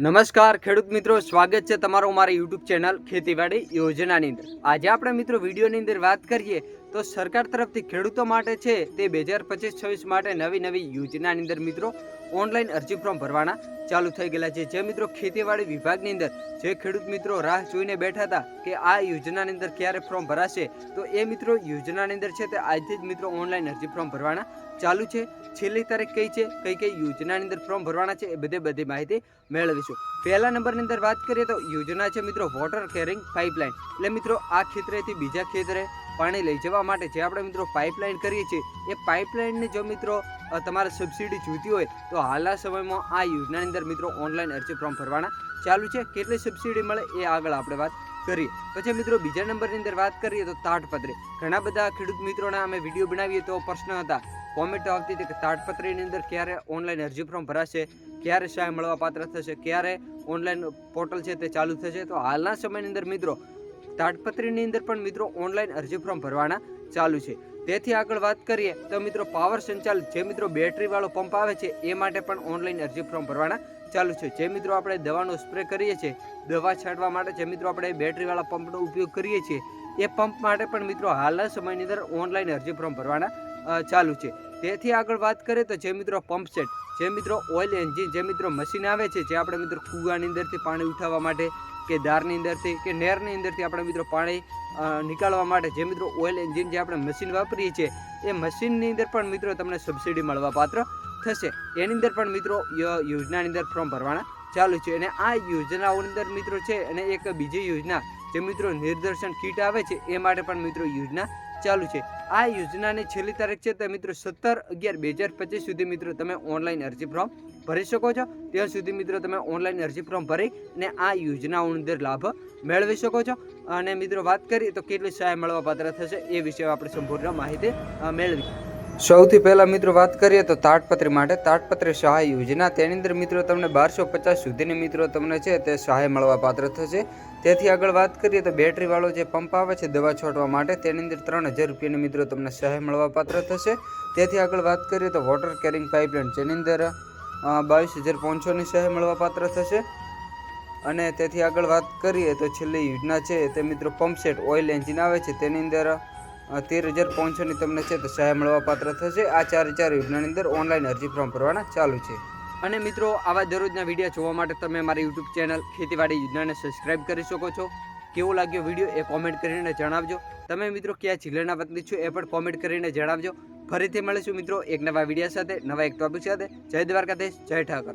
નમસ્કાર, ખેડૂત મિત્રો. સ્વાગત છે તમારું મારી યુટ્યુબ ચેનલ ખેતીવાડી યોજનાની અંદર. આજે આપણે મિત્રો વિડીયોની અંદર વાત કરીએ તો સરકાર તરફથી ખેડૂતો માટે છે તે બે હજાર પચીસ છવ્વીસ માટે નવી નવી યોજનાની અંદર મિત્રો ઓનલાઈન અરજી ફોર્મ ભરવાના ચાલુ થઈ ગયેલા છે. જે મિત્રો ખેતીવાડી વિભાગની અંદર જે ખેડૂત મિત્રો રાહ જોઈને બેઠા હતા કે આ યોજનાની અંદર ક્યારે ફોર્મ ભરાશે, તો એ મિત્રો યોજનાની અંદર છે તે આજથી જ મિત્રો ઓનલાઈન અરજી ફોર્મ ભરવાના ચાલુ છે. છેલ્લી તારીખ કઈ છે? કઈ કઈ યોજનાની અંદર ફોર્મ ભરવાના છે એ બધે બધી માહિતી મેળવીશું. પહેલા નંબરની અંદર વાત કરીએ તો યોજના છે મિત્રો વોટર કેરિંગ પાઇપલાઇન. એટલે મિત્રો આ ખેતરેથી બીજા ખેતરે પાણી લઈ જવા માટે જે આપણે મિત્રો પાઇપલાઇન કરીએ છીએ, એ પાઇપલાઇનને જો મિત્રો તમારે સબસિડી જોઈતી હોય તો હાલના સમયમાં આ યોજનાની અંદર મિત્રો ઓનલાઈન અરજી ફોર્મ ભરવાના ચાલુ છે. કેટલી સબસિડી મળે એ આગળ આપણે વાત કરીએ. પછી મિત્રો બીજા નંબરની અંદર વાત કરીએ તો તાટપત્રી ઘણા બધા ખેડૂત મિત્રોના અમે વીડિયો બનાવીએ તો પ્રશ્ન હતા કોમેન્ટ આવતી હતી કે તાટપત્રીની અંદર ક્યારે ઓનલાઈન અરજી ફોર્મ ભરાશે, ક્યારે સહાય મળવા પાત્ર થશે, ક્યારે ઓનલાઈન પોર્ટલ છે તે ચાલુ થશે. તો હાલના સમયની અંદર મિત્રો, તાડપત્રીની અંદર પણ મિત્રો ઓનલાઈન અરજી ફોર્મ ભરવાના ચાલુ છે. તેથી આગળ વાત કરીએ, તો મિત્રો પાવર સંચાલિત જે મિત્રો બેટરીવાળો પંપ આવે છે, એ માટે પણ ઓનલાઈન અરજી ફોર્મ ભરવાના ચાલુ છે. જે મિત્રો આપણે દવાનો સ્પ્રે કરીએ છીએ, દવા છાંટવા માટે જે મિત્રો આપણે બેટરીવાળા પંપનો ઉપયોગ કરીએ છીએ, એ પંપ માટે પણ મિત્રો હાલના સમયની અંદર ઓનલાઈન અરજી ફોર્મ ભરવાના ચાલુ છે. તેથી આગળ વાત કરીએ તો જે મિત્રો પંપ સેટ જે મિત્રો ઓઇલ એન્જિન જે મિત્રો મશીન આવે છે, જે આપણે મિત્રો કૂવાની અંદરથી પાણી ઉઠાવવા માટે કે દારની અંદરથી કે નહેરની અંદરથી આપણે મિત્રો પાણી નીકાળવા માટે જે મિત્રો ઓઇલ એન્જિન જે આપણે મશીન વાપરીએ છીએ, એ મશીનની અંદર પણ મિત્રો તમને સબસિડી મળવા પાત્ર થશે. એની અંદર પણ મિત્રો યોજનાની અંદર ફોર્મ ભરવાના ચાલુ છે. અને આ યોજનાઓની અંદર મિત્રો છે, અને એક બીજી યોજના જે મિત્રો નિદર્શન કીટ આવે છે, એ માટે પણ મિત્રો યોજના ચાલુ છે. આ યોજનાની છેલ્લી તારીખ છે તે મિત્રો સત્તર અગિયાર બે હજાર પચીસ સુધી મિત્રો તમે ઓનલાઈન અરજી ફોર્મ ભરી શકો છો. ત્યાં સુધી મિત્રો તમે ઓનલાઈન અરજી ફોર્મ ભરી અને આ યોજનાઓની અંદર લાભ મેળવી શકો છો. અને મિત્રો વાત કરીએ તો કેટલી સહાય મળવા પાત્ર થશે એ વિશે આપણે સંપૂર્ણ માહિતી મેળવી. સૌથી પહેલાં મિત્રો વાત કરીએ તો તાટપત્રી માટે. તાટપત્રી સહાય યોજના. તેની અંદર મિત્રો તમને બારસો પચાસ સુધીની મિત્રો તમને છે તે સહાય મળવા પાત્ર થશે. તેથી આગળ વાત કરીએ તો બેટરીવાળો જે પંપ આવે છે દવા છોડવા માટે, તેની અંદર ત્રણ હજાર રૂપિયાની મિત્રો તમને સહાય મળવા પાત્ર થશે. તેથી આગળ વાત કરીએ તો વોટર કેરિંગ પાઇપલાઇન, જેની અંદર બાવીસ હજાર પાંચસોની સહાય મળવા પાત્ર થશે. અને તેથી આગળ વાત કરીએ તો છેલ્લી યોજના છે તે મિત્રો પંપ સેટ ઓઇલ એન્જિન આવે છે. તેની અંદર તેર હજાર પાંચસોની તમને છે તો સહાય મળવા પાત્ર થશે. આ ચાર ચાર યોજનાની અંદર ઓનલાઈન અરજી ફોર્મ ભરવાના ચાલુ છે. અને મિત્રો, આવા દરરોજના વીડિયો જોવા માટે તમે મારી યુટ્યુબ ચેનલ ખેતીવાડી યોજનાને સબસ્ક્રાઇબ કરી શકો છો. કેવો લાગ્યો વીડિયો એ કોમેન્ટ કરીને જણાવજો. તમે મિત્રો કયા જિલ્લાના વતની છો એ પણ કોમેન્ટ કરીને જણાવજો. ફરીથી મળીશું મિત્રો એક નવા વીડિયો સાથે, નવા એક ટોપિક સાથે. જય દ્વારકાધીશ, જય ઠાકર.